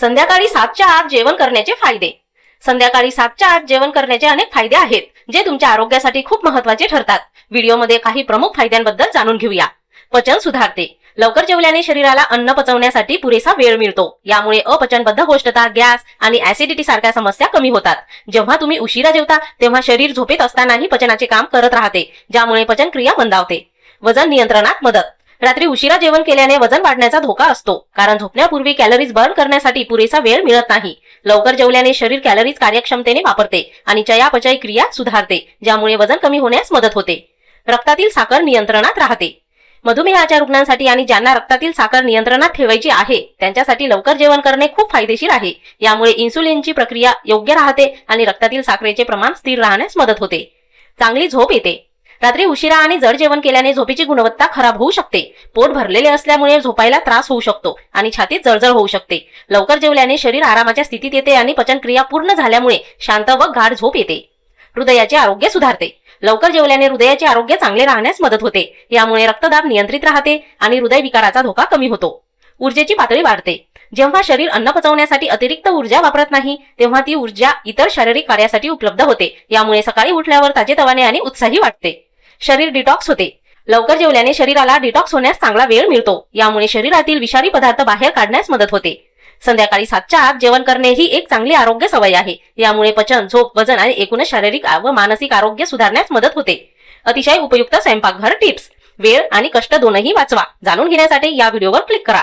संध्याकाळी सातच्या आत जेवण करण्याचे फायदे. संध्याकाळी सातच्या आत जेवण करण्याचे अनेक फायदे आहेत जे तुमच्या आरोग्यासाठी खूप महत्त्वाचे ठरतात. व्हिडिओमध्ये काही प्रमुख फायद्यांबद्दल जाणून घेऊया. पचन सुधारते. लवकर जेवल्याने शरीराला अन्न पचवण्यासाठी पुरेसा वेळ मिळतो. यामुळे अपचनबद्ध गोष्टता गॅस आणि ऍसिडिटी सारख्या समस्या कमी होतात. जेव्हा तुम्ही उशिरा जेवता तेव्हा शरीर झोपेत असतानाही पचनाचे काम करत राहते ज्यामुळे पचनक्रिया मंदावते. वजन नियंत्रणात मदत. रात्री उशिरा जेवण केल्याने वजन वाढण्याचा धोका असतो. कारण झोपण्यापूर्वी कॅलरीज बर्न करण्यासाठी पुरेसा वेळ मिळत नाही. लवकर जेवल्याने शरीर कॅलरीज कार्यक्षमतेने वापरते आणि चयापचय क्रिया सुधारते ज्यामुळे वजन कमी होण्यास मदत होते. रक्तातील साखर नियंत्रणात राहते. मधुमेहाच्या रुग्णांसाठी आणि ज्यांना रक्तातील साखर नियंत्रणात ठेवायची आहे त्यांच्यासाठी लवकर जेवण करणे खूप फायदेशीर आहे. यामुळे इन्सुलिनची प्रक्रिया योग्य राहते आणि रक्तातील साखरेचे प्रमाण स्थिर राहण्यास मदत होते. चांगली झोप येते. रात्री उशिरा आणि जड जेवण केल्याने झोपेची गुणवत्ता खराब होऊ शकते. पोट भरलेले असल्यामुळे झोपायला त्रास होऊ शकतो आणि छातीत जळजळ होऊ शकते. लवकर जेवल्याने शरीर आरामाच्या स्थितीत येते आणि पचनक्रिया पूर्ण झाल्यामुळे शांत व गाढ झोप येते. हृदयाचे आरोग्य सुधारते. लवकर जेवल्याने हृदयाचे आरोग्य चांगले राहण्यास मदत होते. यामुळे रक्तदाब नियंत्रित राहते आणि हृदयविकाराचा धोका कमी होतो. ऊर्जेची पातळी वाढते. जेव्हा शरीर अन्न पचवण्यासाठी अतिरिक्त ऊर्जा वापरत नाही तेव्हा ती ऊर्जा इतर शारीरिक कार्यासाठी उपलब्ध होते. यामुळे सकाळी उठल्यावर ताजेतवाने आणि उत्साही वाटते. शरीर डिटॉक्स होते. लवकर जेवल्याने शरीराला डिटॉक्स होण्यास चांगला वेळ मिळतो. यामुळे शरीरातील विषारी पदार्थ बाहेर काढण्यास मदत होते. संध्याकाळी सातच्या आत जेवण करणे ही एक चांगली आरोग्य सवय आहे. यामुळे पचन झोप वजन आणि एकूणच शारीरिक व मानसिक आरोग्य सुधारण्यास मदत होते. अतिशय उपयुक्त स्वयंपाकघर टिप्स वेळ आणि कष्ट दोनही वाचवा. जाणून घेण्यासाठी या व्हिडिओवर क्लिक करा.